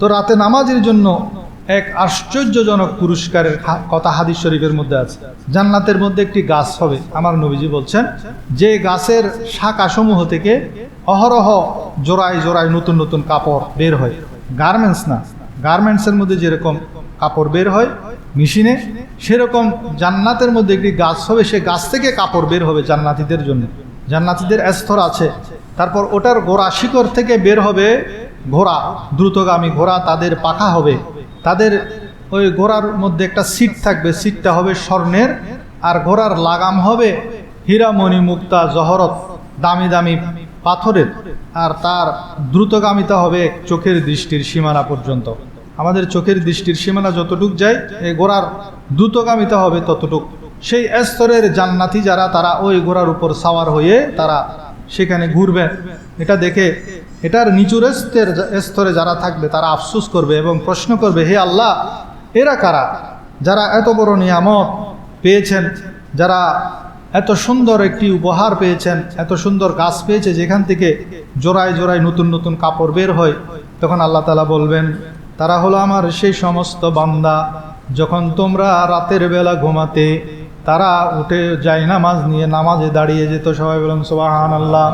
তো রাতে নামাজের জন্য এক আশ্চর্যজনক পুরস্কারের কথা হাদিস শরীফের মধ্যে আছে। জান্নাতের মধ্যে একটি গাছ হবে, আমার নবীজি বলছেন। যে গাছের শাখাসমূহ থেকে অহরহ জোড়ায় জোড়ায় নতুন নতুন কাপড় বের হয়। গার্মেন্টস না, গার্মেন্টসের মধ্যে যেরকম কাপড় বের হয়, মেশিনে, সেরকম জান্নাতের মধ্যে একটি গাছ হবে, সে গাছ থেকে কাপড় বের হবে জান্নাতিদের জন্য। জান্নাতিদের স্তর আছে, তারপর ওটার গোড়া শিকড় থেকে বের হবে ঘোড়া, দ্রুতগামী ঘোড়া তাদের পাখা হবে। তাদের ওই ঘোড়ার মধ্যে একটা সিট থাকবে। সিটটা হবে স্বর্ণের আর ঘোড়ার লাগাম হবে হীরামণি মুক্তা জহরত, দামি দামি পাথরের। আর তার দ্রুতগামিতা হবে চোখের দৃষ্টির সীমানা পর্যন্ত। আমাদের চোখের দৃষ্টির সীমানা যতটুক যায়, এই ঘোড়ার দ্রুতগামিতা হবে ততটুক। সেই স্তরের জান্নাতি যারা, তারা ওই ঘোড়ার উপর সাওয়ার হয়ে তারা সেখানে ঘুরবে। এটা দেখে এটার নিচুর স্তরে যারা থাকবে, তারা আফসুস করবে এবং প্রশ্ন করবে, হে আল্লাহ, এরা কারা? যারা এত বড় নিয়ামত পেয়েছেন, যারা এত সুন্দর একটি উপহার পেয়েছেন, এত সুন্দর গাছ পেয়েছে, যেখান থেকে জোড়ায় জোড়ায় নতুন নতুন কাপড় বের হয়? তখন আল্লাহ তালা বলবেন, তারা হলো আমার সেই সমস্ত বান্দা, যখন তোমরা রাতের বেলা ঘুমাতে, তারা উঠে যায় নামাজ নিয়ে, নামাজে দাঁড়িয়ে যেত সবাই বললাম সোবাহান আল্লাহ